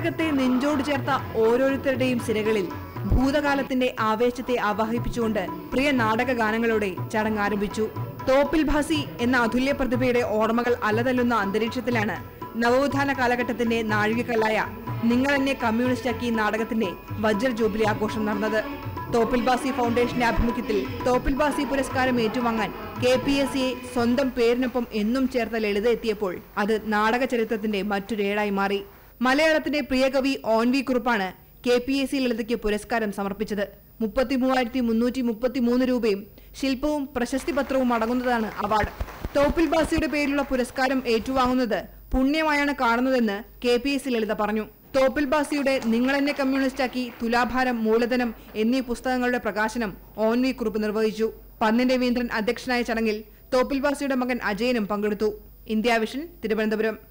ചേർത്ത ഓരോരുത്തരുടെയും സിരകളിൽ ഭൂതകാലത്തിന്റെ ആവേശത്തെ ആവാഹിപ്പിച്ചുകൊണ്ട് പ്രിയ നാടക ഗാനങ്ങളോടെ ചടങ്ങ് ആരംഭിച്ചു. തോപ്പിൽ ഭാസി എന്ന അതുല്യ പ്രതിഭയുടെ ഓർമ്മകൾ അലതല്ലുന്ന അന്തരീക്ഷത്തിലാണ് നവോത്ഥാന കാലഘട്ടത്തിന്റെ നാഴികക്കല്ലായ നിങ്ങൾ എന്നെ കമ്മ്യൂണിസ്റ്റാക്കി നാടകത്തിന്റെ വജ്ര ജൂബിലി ആഘോഷം നടന്നത്. തോപ്പിൽ ബാസി ഫൗണ്ടേഷന്റെ ആഭിമുഖ്യത്തിൽ തോപ്പിൽ ബാസി പുരസ്കാരം ഏറ്റുവാങ്ങാൻ കെ പി എസ് സിയെ സ്വന്തം പേരിനൊപ്പം എന്നും ചേർത്ത ലളിത എത്തിയപ്പോൾ അത് നാടക ചരിത്രത്തിന്റെ മറ്റൊരേടായി മാറി. മലയാളത്തിന്റെ പ്രിയകവി ഓൻ വി കുറുപ്പാണ് കെ പി എസ് സി ലളിതയ്ക്ക് പുരസ്കാരം സമർപ്പിച്ചത്. മുപ്പത്തി മൂവായിരത്തി മുന്നൂറ്റി മുപ്പത്തി മൂന്ന് രൂപയും ശില്പവും പ്രശസ്തി പത്രവും അടങ്ങുന്നതാണ് അവാർഡ്. തോപ്പിൽ ബാസിയുടെ പേരിലുള്ള പുരസ്കാരം ഏറ്റുവാങ്ങുന്നത് പുണ്യമായാണ് കാണുന്നതെന്ന് K P S C Lalitha പറഞ്ഞു. തോപ്പിൽ ബാസിയുടെ നിങ്ങളെന്നെ കമ്മ്യൂണിസ്റ്റാക്കി തുലാഭാരം മൂലധനം എന്നീ പുസ്തകങ്ങളുടെ പ്രകാശനം ഓൻ വി കുറുപ്പ് നിർവഹിച്ചു. പന്നിന്റെ വീന്ദ്രൻ അധ്യക്ഷനായ ചടങ്ങിൽ തോപ്പിൽ ബാസിയുടെ മകൻ അജയനും പങ്കെടുത്തു. India Vision Thiruvananthapuram.